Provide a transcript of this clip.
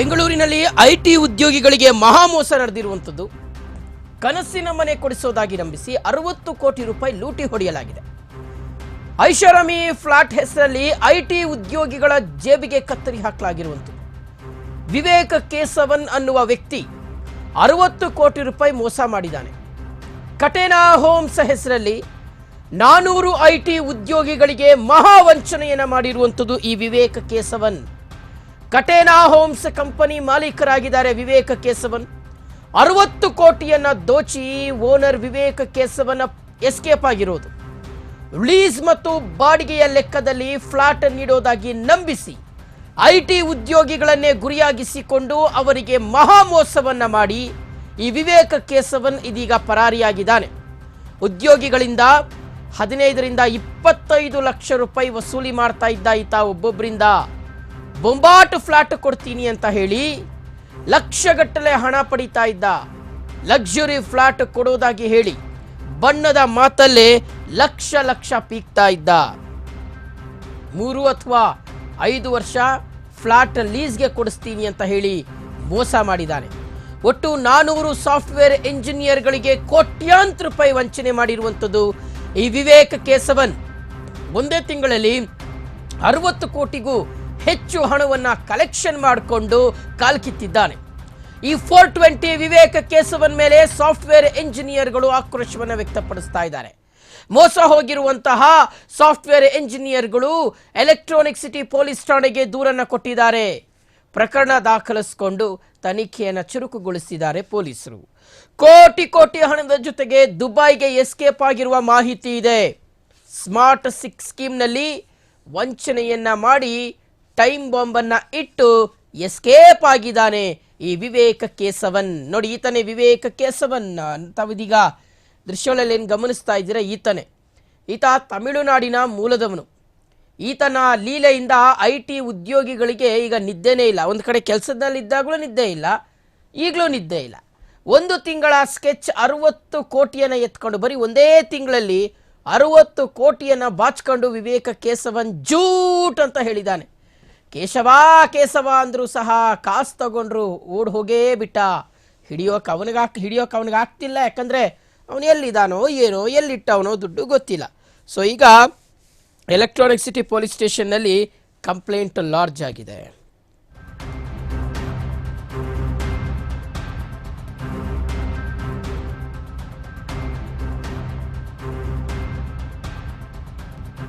ಬೆಂಗಳೂರಿನಲ್ಲಿ I T ಉದ್ಯೋಗಿಗಳಿಗೆ ಮಹಾಮೋಸ ನಡೆದಿರುವಂಥದ್ದು. ಕನಸಿನ ಮನೆ ಕೊಡಿಸೋದಾಗಿ ನಂಬಿಸಿ ಅರವತ್ತು ಕೋಟಿ ರೂಪಾಯಿ ಲೂಟಿ ಹೊಡೆಯಲಾಗಿದೆ. ಐಷಾರಾಮಿ ಫ್ಲಾಟ್ ಹೆಸರಲ್ಲಿ ಐ ಟಿ ಉದ್ಯೋಗಿಗಳ ಜೇಬಿಗೆ ಕತ್ತರಿ ಹಾಕಲಾಗಿರುವಂಥದ್ದು. ವಿವೇಕ ಕೇಸವನ್ ಅನ್ನುವ ವ್ಯಕ್ತಿ ಅರವತ್ತು ಕೋಟಿ ರೂಪಾಯಿ ಮೋಸ ಮಾಡಿದ್ದಾನೆ. ಕಟೇನಾ ಹೋಮ್ಸ್ ಹೆಸರಲ್ಲಿ ನಾನೂರು ಐ ಟಿ ಉದ್ಯೋಗಿಗಳಿಗೆ ಮಹಾವಂಚನೆಯನ್ನು ಮಾಡಿರುವಂಥದ್ದು ಈ ವಿವೇಕ ಕೇಸವನ್ ಕಟೇನಾ ಹೋಮ್ಸ್ ಕಂಪನಿ ಮಾಲೀಕರಾಗಿದ್ದಾರೆ ವಿವೇಕ ಕೇಸವನ್. ಅರವತ್ತು ಕೋಟಿಯನ್ನ ದೋಚಿ ಓನರ್ ವಿವೇಕ ಕೇಸವನ್ನ ಎಸ್ಕೇಪ್ ಆಗಿರೋದು. ಲೀಸ್ ಮತ್ತು ಬಾಡಿಗೆಯ ಲೆಕ್ಕದಲ್ಲಿ ಫ್ಲಾಟ್ ನೀಡೋದಾಗಿ ನಂಬಿಸಿ ಐ ಟಿ ಉದ್ಯೋಗಿಗಳನ್ನೇ ಗುರಿಯಾಗಿಸಿಕೊಂಡು ಅವರಿಗೆ ಮಹಾಮೋಸವನ್ನ ಮಾಡಿ ಈ ವಿವೇಕ ಕೇಸವನ್ ಇದೀಗ ಪರಾರಿಯಾಗಿದ್ದಾನೆ. ಉದ್ಯೋಗಿಗಳಿಂದ ಹದಿನೈದರಿಂದ ಇಪ್ಪತ್ತೈದು ಲಕ್ಷ ರೂಪಾಯಿ ವಸೂಲಿ ಮಾಡ್ತಾ ಇದ್ದ ಈತ ಒಬ್ಬೊಬ್ಬರಿಂದ ಬೊಂಬಾಟ್ ಫ್ಲಾಟ್ ಕೊಡ್ತೀನಿ ಅಂತ ಹೇಳಿ ಲಕ್ಷಗಟ್ಟಲೆ ಹಣ ಪಡಿತಾ ಇದ್ದ ಲಕ್ಸುರಿ ಫ್ಲಾಟ್ ಕೊಡೋದಾಗಿ ಹೇಳಿ ಬಣ್ಣದ ಮಾತಲ್ಲೇ ಲಕ್ಷ ಲಕ್ಷ ಪೀಕ್ತಾ ಇದ್ದ. ಮೂರು ಅಥವಾ ಐದು ವರ್ಷ ಫ್ಲಾಟ್ ಲೀಸ್ಗೆ ಕೊಡಿಸ್ತೀನಿ ಅಂತ ಹೇಳಿ ಮೋಸ ಮಾಡಿದ್ದಾನೆ. ಒಟ್ಟು ನಾನೂರು ಸಾಫ್ಟ್ವೇರ್ ಇಂಜಿನಿಯರ್ಗಳಿಗೆ ಕೋಟ್ಯಾಂತರ ರೂಪಾಯಿ ವಂಚನೆ ಮಾಡಿರುವಂಥದ್ದು ಈ ವಿವೇಕ ಕೇಸವನ್ ಒಂದೇ ತಿಂಗಳಲ್ಲಿ ಅರವತ್ತು ಕೋಟಿಗೂ ಹೆಚ್ಚು ಹಣವನ್ನ ಕಲೆಕ್ಷನ್ ಮಾಡಿಕೊಂಡು ಕಾಲ್ಕಿತ್ತಿದ್ದಾನೆ. ಈ ಫೋರ್ ಟ್ವೆಂಟಿ ವಿವೇಕ ಕೇಸವನ್ ಮೇಲೆ ಸಾಫ್ಟ್ವೇರ್ ಇಂಜಿನಿಯರ್ಗಳು ಆಕ್ರೋಶವನ್ನು ವ್ಯಕ್ತಪಡಿಸ್ತಾ ಇದ್ದಾರೆ. ಮೋಸ ಹೋಗಿರುವಂತಹ ಸಾಫ್ಟ್ವೇರ್ ಇಂಜಿನಿಯರ್ಗಳು ಎಲೆಕ್ಟ್ರಾನಿಕ್ ಸಿಟಿ ಪೊಲೀಸ್ ಠಾಣೆಗೆ ದೂರನ್ನು ಕೊಟ್ಟಿದ್ದಾರೆ. ಪ್ರಕರಣ ದಾಖಲಿಸಿಕೊಂಡು ತನಿಖೆಯನ್ನು ಚುರುಕುಗೊಳಿಸಿದ್ದಾರೆ ಪೊಲೀಸರು. ಕೋಟಿ ಕೋಟಿ ಹಣದ ಜೊತೆಗೆ ದುಬೈಗೆ ಎಸ್ಕೇಪ್ ಆಗಿರುವ ಮಾಹಿತಿ ಇದೆ. ಸ್ಮಾರ್ಟ್ ಸಿಕ್ಸ್ ಸ್ಕೀಮ್ನಲ್ಲಿ ವಂಚನೆಯನ್ನ ಮಾಡಿ ಟೈಮ್ ಬಾಂಬನ್ನ ಇಟ್ಟು ಎಸ್ಕೇಪ್ ಆಗಿದ್ದಾನೆ. ಈ ವಿವೇಕ ಕೇಸವನ್ ನೋಡಿ, ಈತನೇ ವಿವೇಕ ಕೇಸವನ್ ತಾವಿದೀಗ ದೃಶ್ಯಗಳಲ್ಲಿ ಏನು ಗಮನಿಸ್ತಾ ಇದ್ದೀರಾ? ಈತನೇ. ಈತ ತಮಿಳುನಾಡಿನ ಮೂಲದವನು. ಈತನ ಲೀಲೆಯಿಂದ ಐ ಟಿ ಉದ್ಯೋಗಿಗಳಿಗೆ ಈಗ ನಿದ್ದೆನೇ ಇಲ್ಲ. ಒಂದು ಕಡೆ ಕೆಲಸದಲ್ಲಿದ್ದಾಗಲೂ ನಿದ್ದೆ ಇಲ್ಲ, ಈಗಲೂ ನಿದ್ದೆ ಇಲ್ಲ. ಒಂದು ತಿಂಗಳ ಸ್ಕೆಚ್ ಅರುವತ್ತು ಕೋಟಿಯನ್ನು ಎತ್ಕೊಂಡು ಬರೀ ಒಂದೇ ತಿಂಗಳಲ್ಲಿ ಅರುವತ್ತು ಕೋಟಿಯನ್ನು ಬಾಚ್ಕೊಂಡು ವಿವೇಕ ಕೇಸವನ್ ಜೂಟ್ ಅಂತ ಹೇಳಿದ್ದಾನೆ. ಕೇಶವ ಕೇಶವ ಅಂದರೂ ಸಹ ಕಾಸು ತಗೊಂಡ್ರು ಓಡ್ ಹೋಗೇ ಬಿಟ್ಟ. ಹಿಡಿಯೋಕೆ ಅವನಿಗಾಕ್ ಹಿಡಿಯೋಕೆ ಅವನಿಗೆ ಆಗ್ತಿಲ್ಲ. ಯಾಕಂದರೆ ಅವನು ಎಲ್ಲಿದ್ದಾನೋ ಏನೋ, ಎಲ್ಲಿಟ್ಟವನೋ ದುಡ್ಡು ಗೊತ್ತಿಲ್ಲ. ಸೊ ಈಗ ಎಲೆಕ್ಟ್ರಾನಿಕ್ ಸಿಟಿ ಪೊಲೀಸ್ ಸ್ಟೇಷನ್ನಲ್ಲಿ ಕಂಪ್ಲೇಂಟ್ ಲಾರ್ಜ್ ಆಗಿದೆ.